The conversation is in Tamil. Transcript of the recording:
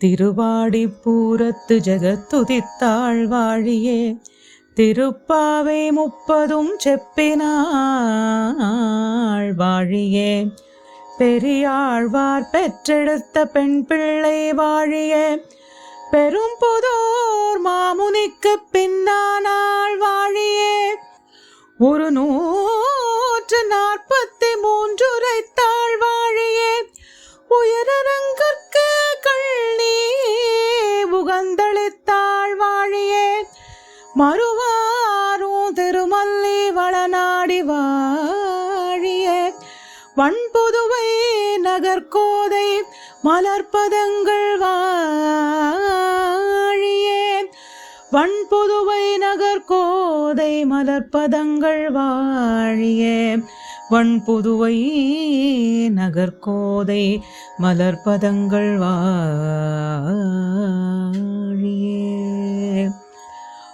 திருவாடிப்பூரத்து ஜெகத்துதித்தாள் வாழியே திருப்பாவை முப்பதும் செப்பினாள் வாழியே பெரியாழ்வார் பெற்றெடுத்த பெண் பிள்ளை வாழியே பெரும் புதோர் மாமுனிக்கு பின்னானாள் வாழியே ஒரு நூற்று உகந்தளித்தாள் வாழியே. மறுவாரும் திருமல்லி வளநாடி வாழியே. வண்புதுவை நகர்கோதை மலர்பதங்கள் வாழியே. வண்புதுவை நகர்கோதை மலர்பதங்கள் வாழியே. வண்புதுவை நகர்கோதை மலர்பதங்கள் வா